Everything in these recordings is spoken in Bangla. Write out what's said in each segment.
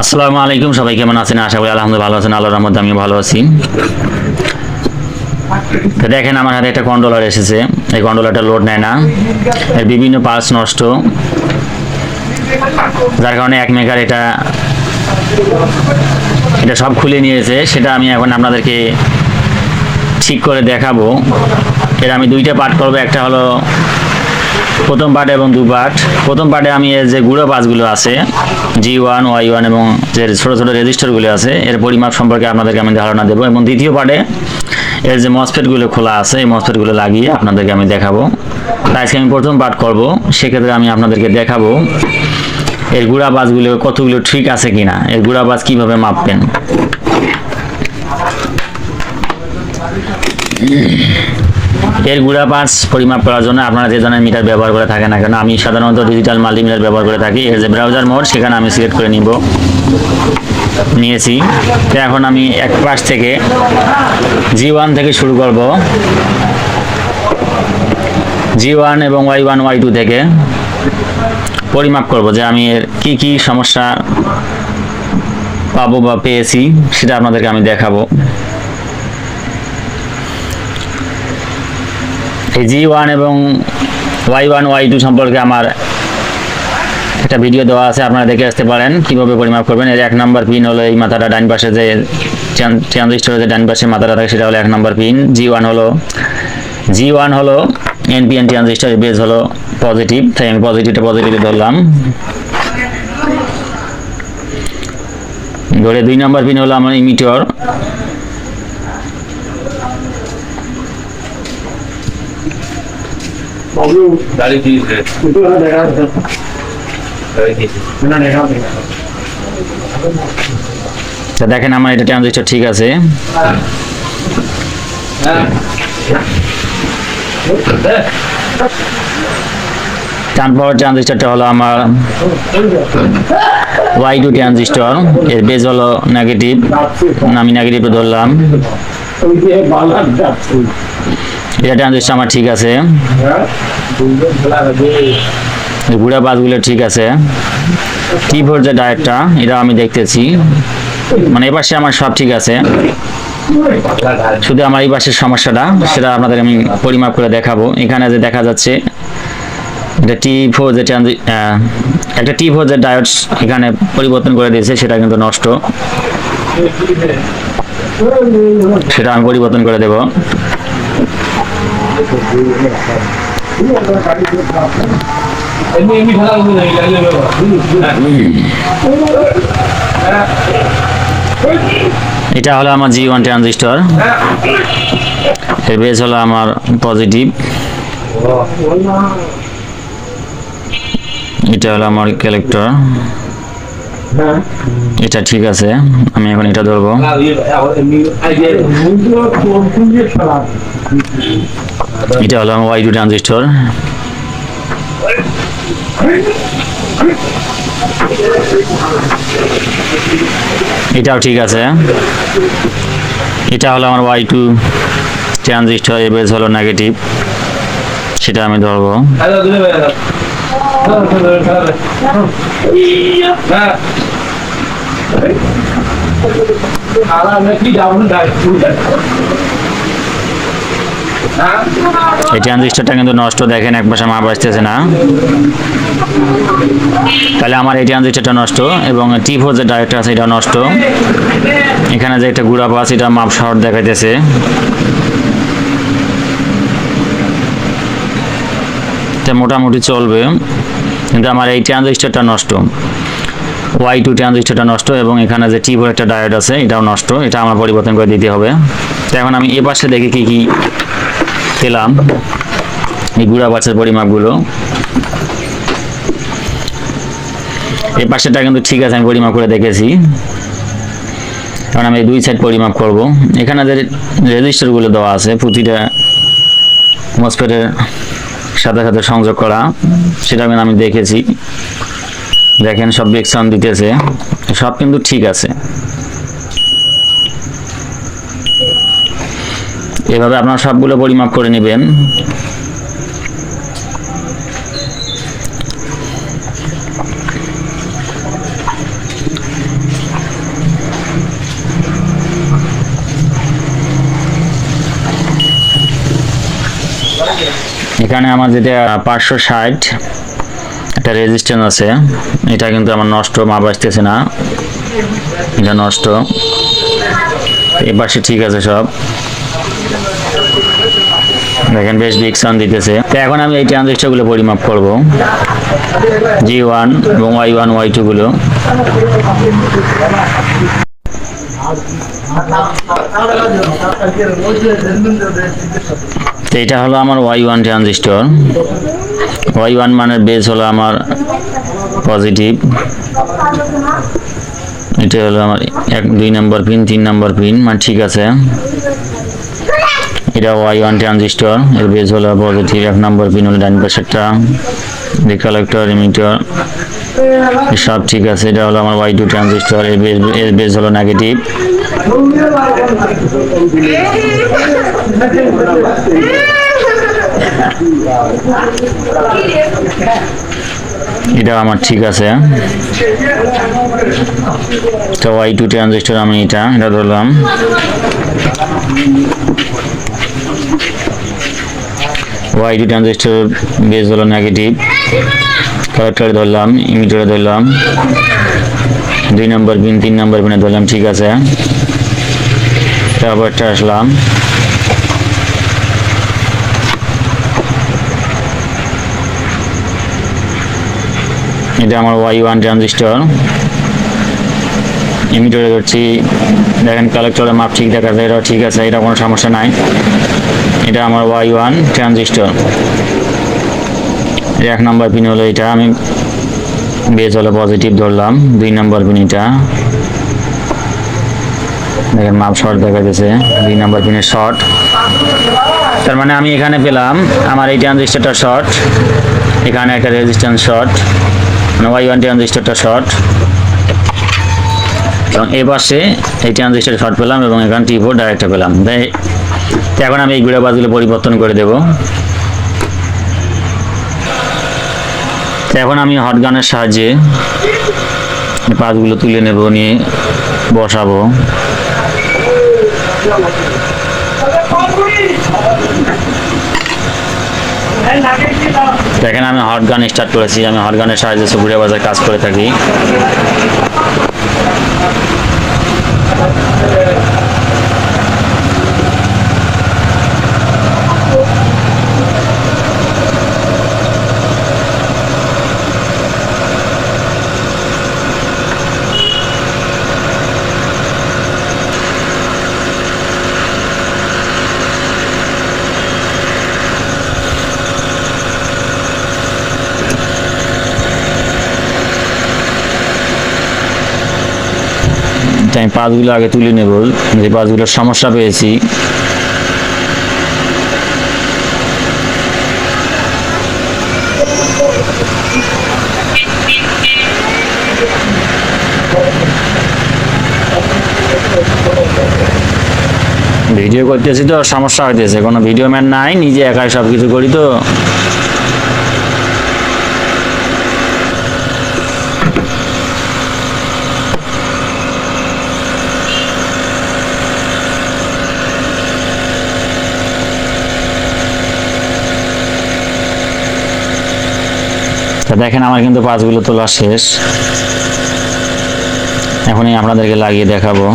আসসালামু আলাইকুম, সবাই কেমন আছেন? আশা করি আলহামদুলিল্লাহ ভালো আছেন, আল্লাহর রহমতে আমি ভালো আছি। তো দেখেন, আমার হাতে একটা কন্ট্রোলার এসেছে। এই কন্ট্রোলারটা লোড নেয় না। এর বিভিন্ন পার্টস নষ্ট। যার কারণে এক মেকার এটা এটা সব খুলে নিয়েছে। সেটা আমি এখন আপনাদেরকে ঠিক করে দেখাবো। এর আমি দুইটা পার্ট করব। একটা হলো প্রথম পার্ট এবং দু পার্ট। প্রথম পার্টে আমি এর যে গুঁড়ো পাঁচগুলো আছে জি ওয়ান ওয়াই ওয়ান এবং যে ছোটো ছোটো রেজিস্টারগুলো আছে, এর পরিমাপ সম্পর্কে আপনাদেরকে আমি ধারণা দেবো। এবং দ্বিতীয় পার্টে এর যে মসফেটগুলো খোলা আছে, এই মসফেটগুলো লাগিয়ে আপনাদেরকে আমি দেখাবো। আজকে আমি প্রথম পার্ট করব, সেক্ষেত্রে আমি আপনাদেরকে দেখাবো এর গুঁড়া বাজগুলো কতগুলো ঠিক আছে কিনা, এর গুঁড়া বাজ কীভাবে মাপবেন। এর গুড়া পাঁচ পরিমাপ করার জন্য আপনারা যে ধরনের মিটার ব্যবহার করে থাকেন না কেন, আমি সাধারণত ডিজিটাল মাল্টিমিটার ব্যবহার করে থাকি। এর যে ব্রাউজার মোড সেখানে আমি সিলেক্ট করে নিব। নিয়েছি। তো এখন আমি এক পাশ থেকে জি ওয়ান থেকে শুরু করব। জি ওয়ান এবং ওয়াই ওয়ান ওয়াই টু থেকে পরিমাপ করব যে আমি এর কী কী সমস্যা পাবো বা পেয়েছি, সেটা আপনাদেরকে আমি দেখাবো। এই জি ওয়ান এবং ওয়াই ওয়ান ওয়াই টু সম্পর্কে আমার একটা ভিডিও দেওয়া আছে, আপনারা দেখে আসতে পারেন, কীভাবে পরিমাপ করবেন। এর এক নম্বর পিন হলো এই মাথাটা, ডান পাশে যে ট্রানজিস্টরের যে ডান পাশে মাথাটা থাকে, সেটা হলো এক নম্বর পিন জি ওয়ান হলো জি ওয়ান হলো এনপিএন ট্রানজিস্টর বেস হলো পজিটিভ তাই আমি পজিটিভটা পজিটিভে ধরলাম। ধরে দুই নম্বর পিন হলো আমার ইমিটর দিয়েছে তা দেখেন আমার এটা ট্রানজিস্টর ঠিক আছে। পাওয়ার ট্রানজিস্টরটা হলো আমার ওয়াই টু ট্রানজিস্টর এর বেজ হলো নেগেটিভ আমি নেগেটিভে ধরলাম। এটা ট্রানজিস্টর আমার ঠিক আছে। গুড়া বাসগুলো ঠিক আছে। টি ফোর যে ডায়েটটা? এটা আমি দেখতেছি। মানে এ পাশে আমার সব ঠিক আছে। শুধু আমার এই পাশের সমস্যাটা, সেটা আপনাদের আমি পরিমাপ করে দেখাবো। এখানে যে দেখা যাচ্ছে এটা টি ফোর যে একটা টি ফোর যে ডায়োডস এখানে পরিবর্তন করে দিয়েছে, সেটা কিন্তু নষ্ট। সেটা আমি পরিবর্তন করে দেব এমনি এমনি খেলা হবে না গাড়ি ব্যবহার এটা হলো আমার জি ওয়ান ট্রানজিস্টর এর বেস হলো আমার পজিটিভ এটা হলো আমার কালেক্টর এটা ঠিক আছে আমি এখন এটা ধরবো। এটা হলো আমার ওয়াই টু ট্রানজিস্টর এটাও ঠিক আছে। এটা হলো আমার ওয়াই টু ট্রানজিস্টর এর বেস হলো নেগেটিভ সেটা আমি ধরবো। হ্যাঁ খেলা নাকি ডাউন ডাই হ্যাঁ এই ট্রানজিস্টরটা কিন্তু নষ্ট, দেখেন এক পাশে মাপ আসতেছে না। তাহলে আমার এই ট্রানজিস্টরটা নষ্ট এবং টি ফোর যে ডাইরেক্টর আছে, এটা নষ্ট। এখানে যে একটা গুড়া পাস, এটা মাপ শর্ট দেখাইতেছে। মোটামুটি চলবে, কিন্তু আমার এই ট্রানজিস্টরটা নষ্ট। ওয়াই টু ট্রানজিস্টরটা নষ্ট এবং এখানে যে টি ফোর একটা ডায়োড আছে, এটাও নষ্ট। এটা আমার পরিবর্তন করে দিতে হবে। তো এখন আমি এ পাশে দেখি কি কি পেলাম। এই গুড়া বাচ্চার পরিমাপগুলো। এই পাশেটা কিন্তু ঠিক আছে, আমি পরিমাপ করে দেখেছি। কারণ আমি দুই সাইড পরিমাপ করব। এখানে যে রেজিস্টারগুলো দেওয়া আছে, প্রতিটা মসফেটের সাথে সাথে সংযোগ করা, সেটা আমি দেখেছি। দেখেন সব ব্রেকসাউন দিতেছে। সব কিন্তু ঠিক আছে। এভাবে আপনারা সবগুলো পরিমাপ করে নেবেন। এখানে আমার যেটা পাঁচশো ষাট। একটা রেজিস্ট্যান্স আছে। এটা কিন্তু আমার নষ্ট, মাপ আসতেছে না। এটা নষ্ট। এ পাশে ঠিক আছে সব। দেখেন, বেশ বিগ সাউন্ড দিতেছে। তো এখন আমি এই ট্রানজিস্টারগুলো পরিমাপ করব। জি ওয়ান এবং ওয়াই ওয়ান ওয়াই টু গুলো। তো এটা হলো আমার Y one transistor Y one মানের বেস হলো আমার পজিটিভ এটা হলো আমার এক, দুই নম্বর পিন তিন নম্বর পিন মানে ঠিক আছে। এটা ওয়াই ওয়ান ট্রানজিস্টর এর বেস হলো পজিটিভ এক নম্বর পিন হলো ডান পাশেরটা কালেক্টর ইমিটার সব ঠিক আছে, এটা হলো আমার ওয়াই টু ট্রানজিস্টর এর বেস এর বেস হলো নেগেটিভ এটা আমার ঠিক আছে। তো ওয়াই টু ট্রানজিস্টর আমি এটা এটা ধরলাম। ওয়াই টু ট্রানজিস্টর বেস হলো নেগেটিভ কালেক্টরে ধরলাম ইমিটারে ধরলাম। দুই নম্বর পিন তিন নম্বর পিনে ধরলাম, ঠিক আছে। তারপরটা আসলাম। এটা আমার ওয়াই ওয়ান ট্রানজিস্টর ইমিটারে ধরছি। দেখেন কালেক্টরের মাপ ঠিক দেখা যায় এটা ঠিক আছে, এটা কোনো সমস্যা নাই। এটা আমার ওয়াই ওয়ান ট্রানজিস্টর এক নম্বর পিন হলো এটা, আমি বেজ হলো পজিটিভ ধরলাম, দুই নম্বর পিন এটা। দেখেন মাপ শর্ট দেখা গেছে দুই নম্বর পিনের শর্ট তার মানে আমি এখানে পেলাম, আমার এই ট্রানজিস্টারটা শর্ট এখানে একটা রেজিস্ট্যান্স শর্ট ওয়াই ওয়ান ট্রানজিস্টারটা শর্ট এবং এ পাশে এই ট্রানজিস্টার শর্ট পেলাম এবং এখানে টি ফোর ডাইরেক্টটা পেলাম। তাই এখন আমি এই গুঁড়া বাজগুলো পরিবর্তন করে দেব। এখন আমি হট গানের সাহায্যে এই পাতগুলো তুলে নেব, নিয়ে বসাবো। দেখেন, আমি হট গান স্টার্ট করেছি। আমি হট গানের সাহায্যে সুপুরিয়া বাজার কাজ করে থাকি। আমি পাঁচগুলো আগে তুলে নেব। যে পাঁচগুলোর সমস্যা পেয়েছি। ভিডিও করতেছি তো, সমস্যা হইতেছে। কোনো ভিডিও ম্যান নাই, নিজে একাই সব কিছু করি তো। দেখেন আমার কিন্তু পাঁচগুলো তোলা শেষ। এখনই আপনাদেরকে লাগিয়ে দেখাবো।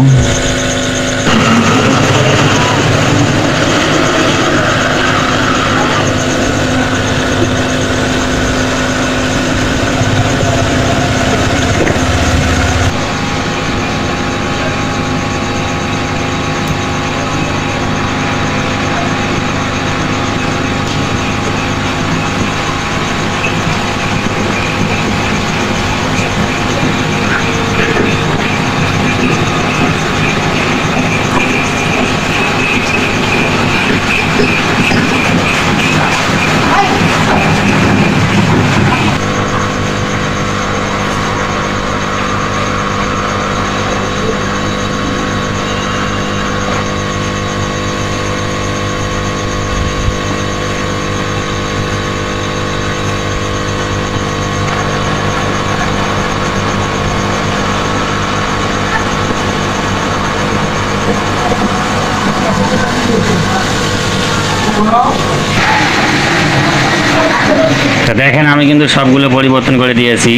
দেখেন, আমি কিন্তু সবগুলো পরিবর্তন করে দিয়েছি।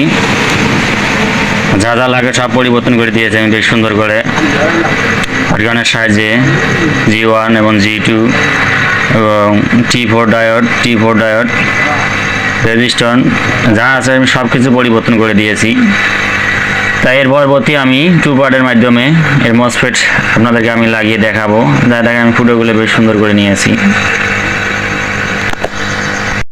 যা যা লাগে সব পরিবর্তন করে দিয়েছি আমি বেশ সুন্দর করে। অর্গানের সাহায্যে জি ওয়ান এবং জি টু এবং T four diet T four diet resistant যা আছে আমি সব কিছু পরিবর্তন করে দিয়েছি। তাই এর পরবর্তী আমি টু পার্টের মাধ্যমে এর মসফেট আপনাদেরকে আমি লাগিয়ে দেখাবো। যা দেখে আমি ফুটোগুলো বেশ সুন্দর করে নিয়েছি।